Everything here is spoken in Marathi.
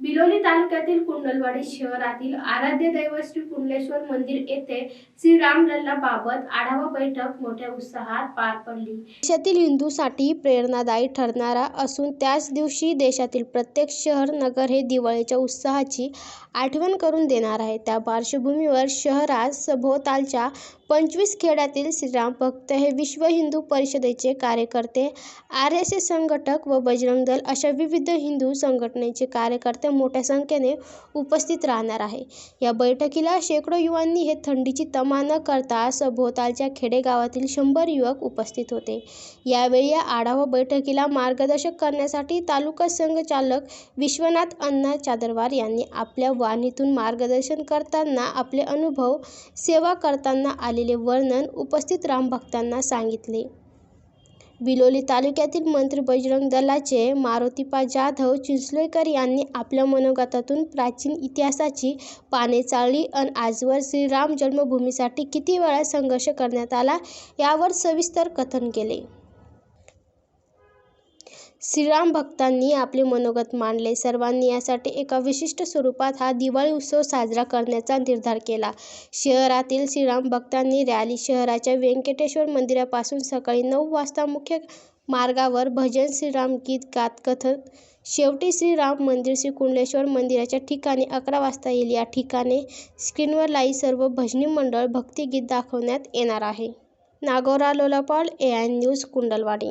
बिलोली तालुक्यातील कुंडलवाडी शहरातील आराध्य दैवत श्री कुंडलेश्वर मंदिर येथे श्री बाबत आढावा बैठक मोठ्या उत्साहात पार पडली. देशातील हिंदूसाठी प्रेरणादायी ठरणारा असून त्याच दिवशी देशातील प्रत्येक शहर नगर हे दिवाळीच्या उत्साहाची आठवण करून देणार आहे. त्या पार्श्वभूमीवर शहरात सभोवतालच्या पंचवीस खेड्यातील श्रीराम भक्त हे विश्व हिंदू परिषदेचे कार्यकर्ते आर एस एस संघटक व बजरंग दल अशा विविध हिंदू संघटनेचे कार्यकर्ते मोठ्या संख्येने उपस्थित राहणार आहे. या बैठकीला शेकडो युवांनी हे थंडीची तमा न करता सभोवतालच्या खेडेगावातील शंभर युवक उपस्थित होते. यावेळी या आढावा बैठकीला मार्गदर्शक करण्यासाठी तालुका संघचालक विश्वनाथ अण्णा चादरवार यांनी आपल्या वाणीतून मार्गदर्शन करताना आपले अनुभव सेवा करताना आले आलेले वर्णन उपस्थित रामभक्तांना सांगितले. बिलोली तालुक्यातील मंत्री बजरंग दलाचे मारुतीपा जाधव चिंचलेकर यांनी आपल्या मनोगतातून प्राचीन इतिहासाची पाने चाळली आणि आजवर श्रीराम जन्मभूमीसाठी किती वेळा संघर्ष करण्यात आला यावर सविस्तर कथन केले. श्रीराम भक्तांनी आपले मनोगत मांडले. सर्वांनी यासाठी एका विशिष्ट स्वरूपात हा दिवाळी उत्सव साजरा करण्याचा निर्धार केला. शहरातील श्रीराम भक्तांनी रॅली शहराच्या व्यंकटेश्वर मंदिरापासून सकाळी नऊ वाजता मुख्य मार्गावर भजन श्रीराम गीत गात कथन शेवटी श्रीराम मंदिर श्री कुंडलेश्वर मंदिराच्या ठिकाणी अकरा वाजता येईल. या ठिकाणी स्क्रीनवर लाई सर्व भजनी मंडळ भक्तिगीत दाखवण्यात येणार आहे. नागोरा लोलापाल ए आय न्यूज कुंडलवाडी.